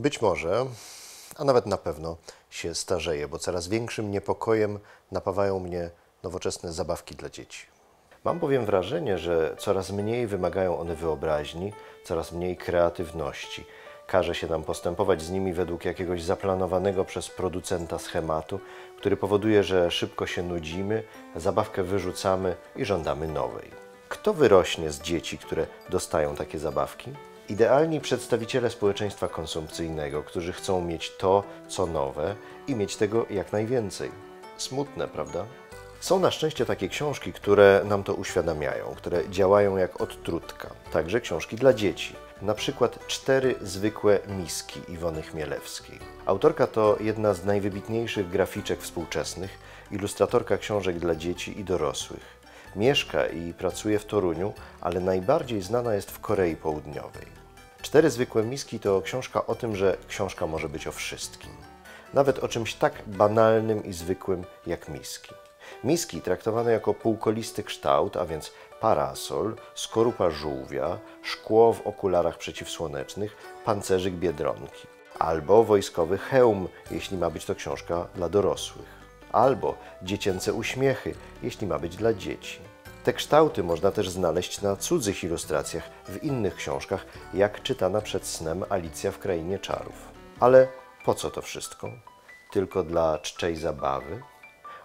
Być może, a nawet na pewno się starzeję, bo coraz większym niepokojem napawają mnie nowoczesne zabawki dla dzieci. Mam bowiem wrażenie, że coraz mniej wymagają one wyobraźni, coraz mniej kreatywności. Każe się nam postępować z nimi według jakiegoś zaplanowanego przez producenta schematu, który powoduje, że szybko się nudzimy, zabawkę wyrzucamy i żądamy nowej. Kto wyrośnie z dzieci, które dostają takie zabawki? Idealni przedstawiciele społeczeństwa konsumpcyjnego, którzy chcą mieć to, co nowe i mieć tego jak najwięcej. Smutne, prawda? Są na szczęście takie książki, które nam to uświadamiają, które działają jak odtrutka. Także książki dla dzieci. Na przykład Cztery zwykłe miski Iwony Chmielewskiej. Autorka to jedna z najwybitniejszych graficzek współczesnych, ilustratorka książek dla dzieci i dorosłych. Mieszka i pracuje w Toruniu, ale najbardziej znana jest w Korei Południowej. Cztery zwykłe miski to książka o tym, że książka może być o wszystkim. Nawet o czymś tak banalnym i zwykłym jak miski. Miski traktowane jako półkolisty kształt, a więc parasol, skorupa żółwia, szkło w okularach przeciwsłonecznych, pancerzyk biedronki. Albo wojskowy hełm, jeśli ma być to książka dla dorosłych. Albo dziecięce uśmiechy, jeśli ma być dla dzieci. Te kształty można też znaleźć na cudzych ilustracjach w innych książkach, jak czytana przed snem Alicja w Krainie Czarów. Ale po co to wszystko? Tylko dla czczej zabawy?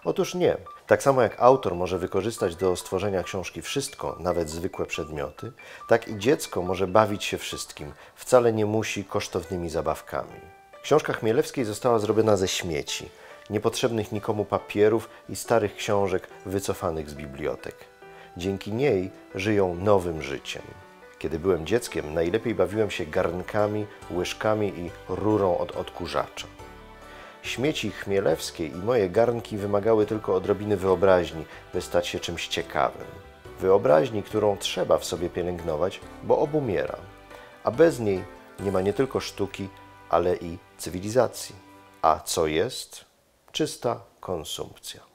Otóż nie. Tak samo jak autor może wykorzystać do stworzenia książki wszystko, nawet zwykłe przedmioty, tak i dziecko może bawić się wszystkim, wcale nie musi kosztownymi zabawkami. Książka Chmielewskiej została zrobiona ze śmieci, niepotrzebnych nikomu papierów i starych książek wycofanych z bibliotek. Dzięki niej żyją nowym życiem. Kiedy byłem dzieckiem, najlepiej bawiłem się garnkami, łyżkami i rurą od odkurzacza. Śmieci chmielewskie i moje garnki wymagały tylko odrobiny wyobraźni, by stać się czymś ciekawym. Wyobraźni, którą trzeba w sobie pielęgnować, bo obumiera. A bez niej nie ma nie tylko sztuki, ale i cywilizacji. A co jest? Czysta konsumpcja.